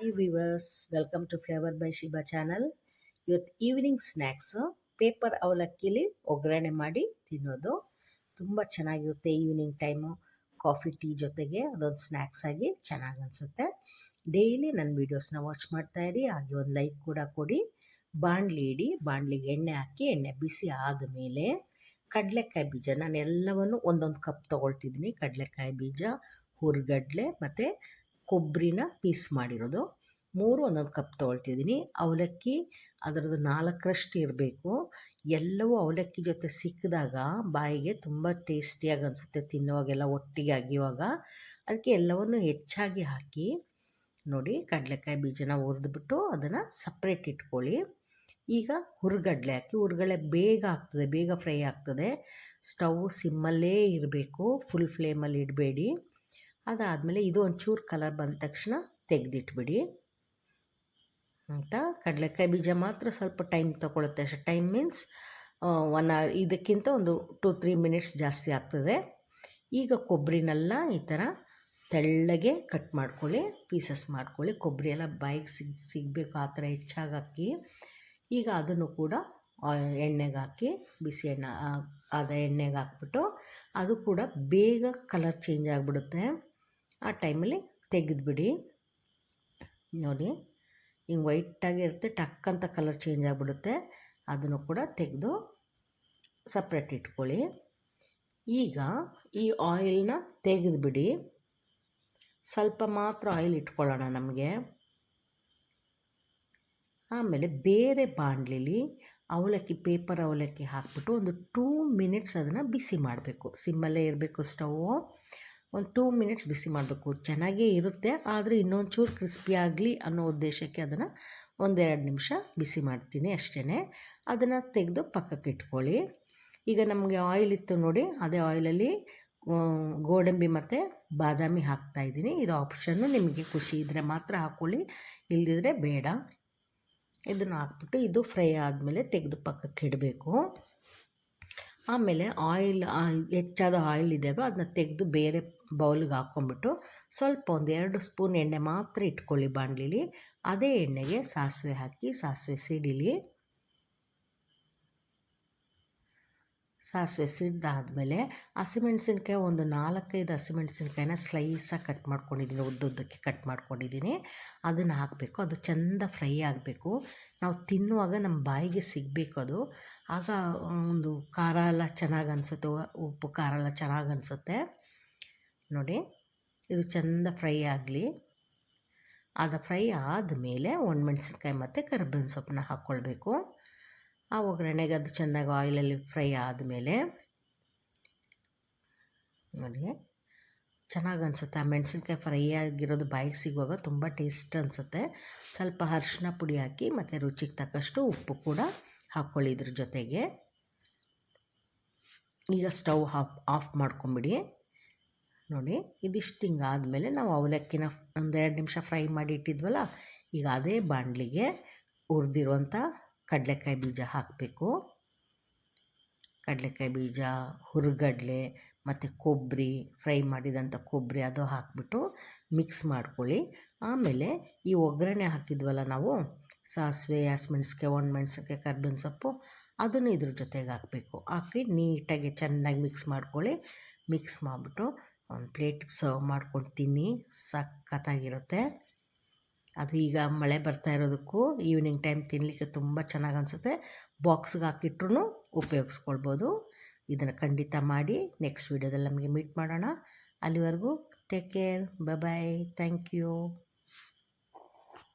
Hi viewers welcome to flavour by Shiba channel ಇವತ್ತು evening snacks paper ಅವಲಕ್ಕಿಲಿ ಒಗ್ಗರಣೆ ಮಾಡಿ ತಿನ್ನೋದು. ತುಂಬ ಚೆನ್ನಾಗಿರುತ್ತೆ ಈವ್ನಿಂಗ್ ಟೈಮು ಕಾಫಿ ಟೀ ಜೊತೆಗೆ ಅದೊಂದು ಸ್ನ್ಯಾಕ್ಸ್ ಆಗಿ ಚೆನ್ನಾಗಿ ಅನಿಸುತ್ತೆ. ಡೈಲಿ ನನ್ನ ವೀಡಿಯೋಸ್ನ ವಾಚ್ ಮಾಡ್ತಾಯಿರಿ ಹಾಗೆ ಒಂದು ಲೈಕ್ ಕೂಡ ಕೊಡಿ. ಬಾಣಲಿ ಇಡಿ. ಬಾಣಲಿಗೆ ಎಣ್ಣೆ ಹಾಕಿ, ಎಣ್ಣೆ ಬಿಸಿ ಆದಮೇಲೆ ಕಡಲೆಕಾಯಿ ಬೀಜ. ನಾನು ಎಲ್ಲವನ್ನು ಒಂದೊಂದು ಕಪ್ ತೊಗೊಳ್ತಿದ್ದೀನಿ. ಕಡಲೆಕಾಯಿ ಬೀಜ, ಹುರ್ಗಡ್ಲೆ ಮತ್ತು ಕೊಬ್ಬರಿನ ಪೀಸ್ ಮಾಡಿರೋದು. ಮೂರು ಒಂದೊಂದು ಕಪ್ ತೊಗೊಳ್ತಿದ್ದೀನಿ. ಅವಲಕ್ಕಿ ಅದರದ್ದು ನಾಲ್ಕರಷ್ಟು ಇರಬೇಕು. ಎಲ್ಲವೂ ಅವಲಕ್ಕಿ ಜೊತೆ ಸಿಕ್ಕಿದಾಗ ಬಾಯಿಗೆ ತುಂಬ ಟೇಸ್ಟಿಯಾಗಿ ಅನಿಸುತ್ತೆ ತಿನ್ನುವಾಗೆಲ್ಲ ಒಟ್ಟಿಗೆ ಅಗಿಯುವಾಗ. ಅದಕ್ಕೆ ಎಲ್ಲವನ್ನು ಹೆಚ್ಚಾಗಿ ಹಾಕಿ ನೋಡಿ ಕಡಲೆಕಾಯಿ ಬೀಜನ ಹುರಿದ್ಬಿಟ್ಟು ಅದನ್ನು ಸಪ್ರೇಟ್ ಇಟ್ಕೊಳ್ಳಿ. ಈಗ ಹುರ್ಗಡ್ಲೆ ಹಾಕಿ, ಹುರ್ಗಡ್ಲೆ ಬೇಗ ಆಗ್ತದೆ, ಬೇಗ ಫ್ರೈ ಆಗ್ತದೆ. ಸ್ಟವ್ ಸಿಮ್ಮಲ್ಲೇ ಇರಬೇಕು, ಫುಲ್ ಫ್ಲೇಮಲ್ಲಿ ಇಡಬೇಡಿ. ಅದಾದಮೇಲೆ ಇದು ಒಂಚೂರು ಕಲರ್ ಬಂದ ತಕ್ಷಣ ತೆಗೆದಿಟ್ಬಿಡಿ. ಅಂತ ಕಡಲೆಕಾಯಿ ಬೀಜ ಮಾತ್ರ ಸ್ವಲ್ಪ ಟೈಮ್ ತೊಗೊಳುತ್ತೆ. ಅಷ್ಟೇ ಟೈಮ್ ಮೀನ್ಸ್ ಒನ್ ಅವರ್ ಇದಕ್ಕಿಂತ ಒಂದು ಟು ತ್ರೀ ಮಿನಿಟ್ಸ್ ಜಾಸ್ತಿ ಆಗ್ತದೆ. ಈಗ ಕೊಬ್ಬರಿನೆಲ್ಲ ಈ ಥರ ತೆಳ್ಳಗೆ ಕಟ್ ಮಾಡ್ಕೊಳ್ಳಿ ಪೀಸಸ್ ಮಾಡ್ಕೊಳ್ಳಿ. ಕೊಬ್ಬರಿ ಎಲ್ಲ ಬಾಯಿಗೆ ಸಿಗ್, ಸಿಗಬೇಕು, ಆ ಥರ ಹೆಚ್ಚಾಗಿ ಹಾಕಿ. ಈಗ ಅದನ್ನು ಕೂಡ ಎಣ್ಣೆಗೆ ಹಾಕಿ, ಬಿಸಿ ಎಣ್ಣೆ ಅದ ಎಣ್ಣೆಗೆ ಹಾಕ್ಬಿಟ್ಟು ಅದು ಕೂಡ ಬೇಗ ಕಲರ್ ಚೇಂಜ್ ಆಗಿಬಿಡುತ್ತೆ. ಆ ಟೈಮಲ್ಲಿ ತೆಗೆದುಬಿಡಿ. ನೋಡಿ, ಹಿಂಗೆ ವೈಟಾಗಿ ಇರುತ್ತೆ, ಟಕ್ ಅಂತ ಕಲರ್ ಚೇಂಜ್ ಆಗಿಬಿಡುತ್ತೆ. ಅದನ್ನು ಕೂಡ ತೆಗೆದು ಸಪ್ರೇಟ್ ಇಟ್ಕೊಳ್ಳಿ. ಈಗ ಈ ಆಯಿಲ್ನ ತೆಗೆದುಬಿಡಿ. ಸ್ವಲ್ಪ ಮಾತ್ರ ಆಯಿಲ್ ಇಟ್ಕೊಳ್ಳೋಣ ನಮಗೆ. ಆಮೇಲೆ ಬೇರೆ ಬಾಣಲಿಲಿ ಅವಲಕ್ಕಿ, ಪೇಪರ್ ಅವಲಕ್ಕಿ ಹಾಕ್ಬಿಟ್ಟು ಒಂದು ಟೂ ಮಿನಿಟ್ಸ್ ಅದನ್ನು ಬಿಸಿ ಮಾಡಬೇಕು. ಸಿಮ್ಮಲ್ಲೇ ಇರಬೇಕು ಸ್ಟವ್ವು ಒಂದು ಟೂ ಮಿನಿಟ್ಸ್ ಬಿಸಿ ಮಾಡಬೇಕು. ಚೆನ್ನಾಗೇ ಇರುತ್ತೆ, ಆದರೆ ಇನ್ನೊಂಚೂರು ಕ್ರಿಸ್ಪಿ ಆಗಲಿ ಅನ್ನೋ ಉದ್ದೇಶಕ್ಕೆ ಅದನ್ನು ಒಂದೆರಡು ನಿಮಿಷ ಬಿಸಿ ಮಾಡ್ತೀನಿ ಅಷ್ಟೇ ಅದನ್ನು ತೆಗೆದು ಪಕ್ಕಕ್ಕೆ ಇಟ್ಕೊಳ್ಳಿ. ಈಗ ನಮಗೆ ಆಯಿಲ್ ಇತ್ತು ನೋಡಿ, ಅದೇ ಆಯಿಲಲ್ಲಿ ಗೋಡಂಬಿ ಮತ್ತು ಬಾದಾಮಿ ಹಾಕ್ತಾಯಿದ್ದೀನಿ ಇದು ಆಪ್ಷನ್ನು ನಿಮಗೆ ಖುಷಿ ಇದ್ದರೆ ಮಾತ್ರ ಹಾಕ್ಕೊಳ್ಳಿ ಇಲ್ಲದಿದ್ದರೆ ಬೇಡ. ಇದನ್ನು ಹಾಕ್ಬಿಟ್ಟು ಇದು ಫ್ರೈ ಆದಮೇಲೆ ತೆಗೆದು ಪಕ್ಕಕ್ಕೆ ಇಡಬೇಕು. ಆಮೇಲೆ ಆಯಿಲ್ ಹೆಚ್ಚಾದ ಆಯಿಲ್ ಇದೆಯಲ್ವ ಅದನ್ನ ತೆಗೆದು ಬೇರೆ ಬೌಲ್ಗೆ ಹಾಕ್ಕೊಂಬಿಟ್ಟು ಸ್ವಲ್ಪ ಒಂದು ಎರಡು ಸ್ಪೂನ್ ಎಣ್ಣೆ ಮಾತ್ರ ಇಟ್ಕೊಳ್ಳಿ ಬಾಣಲಿಲಿ. ಅದೇ ಎಣ್ಣೆಗೆ ಸಾಸಿವೆ ಹಾಕಿ, ಸಾಸಿವೆ ಸಿಡಿಲಿ ಸಾಸಿವೆ ಸಿಡ್ದಾದಮೇಲೆ ಹಸಿಮೆಣ್ಸಿನ್ಕಾಯಿ ಒಂದು ನಾಲ್ಕೈದು ಹಸಿಮೆಣ್ಸಿನ್ಕಾಯಿನ ಸ್ಲೈಸಾಗಿ ಕಟ್ ಮಾಡ್ಕೊಂಡಿದ್ದೀನಿ ಉದ್ದುದ್ದಕ್ಕೆ ಕಟ್ ಮಾಡ್ಕೊಂಡಿದ್ದೀನಿ ಅದನ್ನು ಹಾಕಬೇಕು. ಅದು ಚೆಂದ ಫ್ರೈ ಆಗಬೇಕು. ನಾವು ತಿನ್ನುವಾಗ ನಮ್ಮ ಬಾಯಿಗೆ ಸಿಗಬೇಕು ಅದು. ಆಗ ಒಂದು ಖಾರ ಎಲ್ಲ ಚೆನ್ನಾಗಿ ಅನಿಸುತ್ತೆ. ಉಪ್ಪು, ಖಾರ ಎಲ್ಲ ಚೆನ್ನಾಗಿ ಅನಿಸುತ್ತೆ. ನೋಡಿ, ಇದು ಚೆಂದ ಫ್ರೈ ಆಗಲಿ. ಅದು ಫ್ರೈ ಆದಮೇಲೆ ಒಣಮೆಣ್ಸಿನ್ಕಾಯಿ ಮತ್ತು ಕರಿಬೇವಿನ ಸೊಪ್ಪನ್ನ ಹಾಕ್ಕೊಳ್ಬೇಕು ಆ ಒಗ್ಗರಣೆಗೆ ಅದು ಚೆನ್ನಾಗಿ ಆಯಿಲಲ್ಲಿ ಫ್ರೈ ಆದಮೇಲೆ. ನೋಡಿ, ಚೆನ್ನಾಗಿ ಅನಿಸುತ್ತೆ. ಆ ಮೆಣಸಿನ್ಕಾಯಿ ಫ್ರೈ ಆಗಿರೋದು ಬಾಯಿಗೆ ಸಿಗುವಾಗ ತುಂಬ ಟೇಸ್ಟ್ ಅನಿಸುತ್ತೆ. ಸ್ವಲ್ಪ ಅರ್ಶಿನ ಪುಡಿ ಹಾಕಿ ಮತ್ತು ರುಚಿಗೆ ತಕ್ಕಷ್ಟು ಉಪ್ಪು ಕೂಡ ಹಾಕ್ಕೊಳ್ಳಿ ಇದ್ರ ಜೊತೆಗೆ. ಈಗ ಸ್ಟವ್ ಆಫ್ ಆಫ್ ಮಾಡ್ಕೊಂಬಿಡಿ. ನೋಡಿ, ಇದಿಷ್ಟು ಹಿಂಗಾದಮೇಲೆ ನಾವು ಅವಲಕ್ಕಿನ ಒಂದೆರಡು ನಿಮಿಷ ಫ್ರೈ ಮಾಡಿ ಇಟ್ಟಿದ್ವಲ್ಲ, ಈಗ ಅದೇ ಬಾಣಲಿಗೆ ಹುರಿದಿರುವಂಥ ಕಡಲೆಕಾಯಿ ಬೀಜ ಹಾಕಬೇಕು. ಕಡಲೆಕಾಯಿ ಬೀಜ, ಹುರುಗಡ್ಲೆ ಮತ್ತು ಕೊಬ್ಬರಿ ಫ್ರೈ ಮಾಡಿದಂಥ ಕೊಬ್ಬರಿ ಅದು ಹಾಕಿಬಿಟ್ಟು ಮಿಕ್ಸ್ ಮಾಡ್ಕೊಳ್ಳಿ. ಆಮೇಲೆ ಈ ಒಗ್ಗರಣೆ ಹಾಕಿದ್ವಲ್ಲ ನಾವು, ಸಾಸಿವೆ ಹಸಿಮೆಣ್ಸಿಕಾಯಿ ಒಣಮೆಣ್ಸಿನ್ಕಾಯಿ, ಕರ್ಬೇವಿನ ಸೊಪ್ಪು ಅದನ್ನು ಇದ್ರ ಜೊತೆಗೆ ಹಾಕಬೇಕು. ಹಾಕಿ ನೀಟಾಗಿ ಚೆನ್ನಾಗಿ ಮಿಕ್ಸ್ ಮಾಡ್ಕೊಳ್ಳಿ. ಮಿಕ್ಸ್ ಮಾಡಿಬಿಟ್ಟು ಒಂದು ಪ್ಲೇಟಿಗೆ ಸರ್ವ್ ಮಾಡ್ಕೊಂಡು ತಿನ್ನಿ. ಸಖತ್ತಾಗಿರುತ್ತೆ. ಅದು ಈಗ ಮಳೆ ಬರ್ತಾ ಇರೋದಕ್ಕೂ ಈವ್ನಿಂಗ್ ಟೈಮ್ ತಿನ್ನಲಿಕ್ಕೆ ತುಂಬ ಚೆನ್ನಾಗಿ ಅನಿಸುತ್ತೆ. ಬಾಕ್ಸ್ಗೆ ಹಾಕಿಟ್ರೂ ಉಪಯೋಗಿಸ್ಕೊಳ್ಬೋದು. ಇದನ್ನು ಖಂಡಿತ ಮಾಡಿ ನೆಕ್ಸ್ಟ್ ವೀಡಿಯೋದಲ್ಲಿ ನಮಗೆ ಮೀಟ್ ಮಾಡೋಣ. ಅಲ್ಲಿವರೆಗೂ take care bye thank you